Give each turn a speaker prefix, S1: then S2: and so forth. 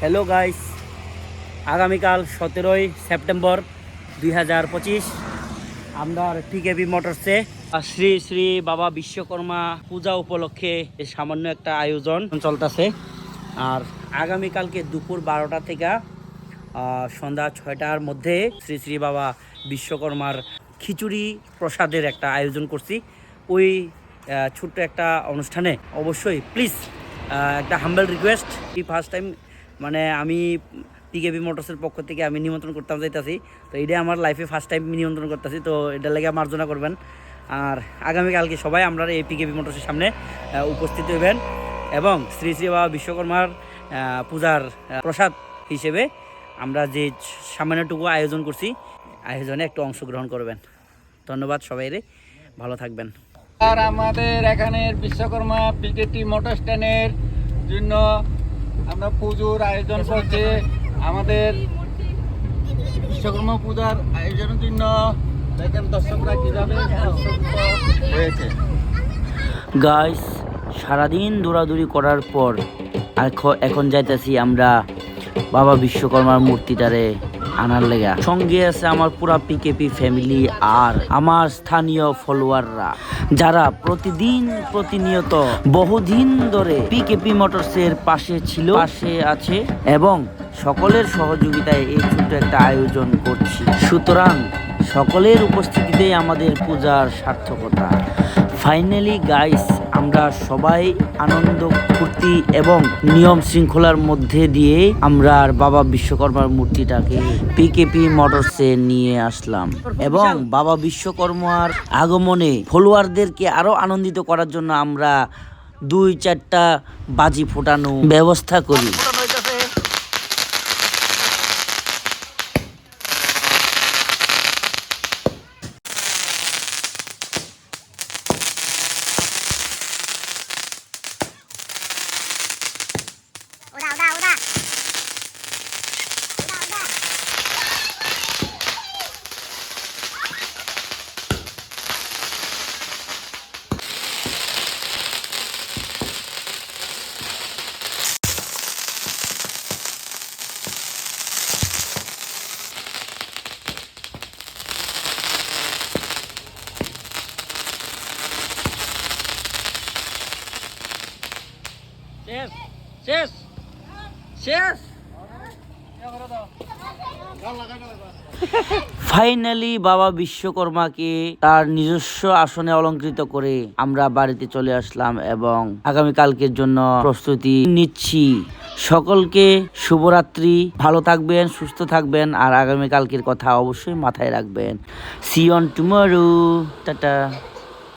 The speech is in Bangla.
S1: হ্যালো গাইস আগামীকাল সতেরোই সেপ্টেম্বর দুই হাজার পঁচিশ। আমরা টিকেবি মোটরসে শ্রী শ্রী বাবা বিশ্বকর্মা পূজা উপলক্ষে সামান্য একটা আয়োজন চলতেছে। আর আগামীকালকে দুপুর বারোটা থেকে সন্ধ্যা ছয়টার মধ্যে শ্রী শ্রী বাবা বিশ্বকর্মার খিচুড়ি প্রসাদের একটা আয়োজন করছি। ওই ছোট্ট একটা অনুষ্ঠানে অবশ্যই প্লিজ একটা হাম্বেল রিকোয়েস্ট এই ফার্স্ট টাইম মানে আমি পিকেবি মোটরসের পক্ষ থেকে আমি নিমন্ত্রণ করতাম যাইতাছি। তো এটা আমার লাইফে ফার্স্ট টাইম নিমন্ত্রণ করতেছি। তো এটার লাগে মার্জনা করবেন। আর আগামীকালকে সবাই আমরা এই পিকেবি মোটরসের সামনে উপস্থিত হইবেন এবং শ্রী শ্রী বাবা বিশ্বকর্মার পূজার প্রসাদ হিসেবে আমরা যে সামান্যটুকু আয়োজন করছি, আয়োজনে একটু অংশগ্রহণ করবেন। ধন্যবাদ সবাইরে ভালো থাকবেন।
S2: আর আমাদের এখানের বিশ্বকর্মা পিকেটি মোটর স্ট্যান্ডের জন্য আমরা পুজোর আয়োজন করছি। আমাদের বিশ্বকর্মা পূজার আয়োজনের জন্য দেখেন দর্শকরা কীভাবে হয়েছে।
S1: গাইস সারাদিন দৌড়াদৌড়ি করার পর এখ- এখন যাইতেছি আমরা বাবা বিশ্বকর্মার মূর্তিটারে। আনার লেগা। সঙ্গে আছে আমার পুরা পিকেপি ফ্যামিলি আর আমার স্থানীয় ফলোয়াররা যারা প্রতিদিন প্রতিনিয়ত বহুদিন ধরে পিকেপি মোটরসের পাশে ছিল, পাশে আছে এবং সকলের সহযোগিতায় এই ছোট্ট একটা আয়োজন করছি। সুতরাং সকলের উপস্থিতিতেই আমাদের পূজার সার্থকতা। ফাইনালি গাইস আমরা সবাই আনন্দ, ফুর্তি এবং নিয়ম শৃঙ্খলার মধ্যে দিয়ে আমরা আর বাবা বিশ্বকর্মার মূর্তিটাকে পিকেপি মোটরসে নিয়ে আসলাম। এবং বাবা বিশ্বকর্মার আগমনে ফলোয়ারদেরকে আরও আনন্দিত করার জন্য আমরা দুই চারটা বাজি ফোটানো ব্যবস্থা করি।
S2: শেষ শেষ শেষ।
S1: ফাইনালি বাবা বিশ্বকর্মাকে তার নিজস্ব আসনে অলঙ্কৃত করে আমরা বাড়িতে চলে আসলাম এবং আগামীকালকের জন্য প্রস্তুতি নিচ্ছি। সকলকে শুভরাত্রি, ভালো থাকবেন, সুস্থ থাকবেন আর আগামীকালকের কথা অবশ্যই মাথায় রাখবেন। See on tomorrow tata.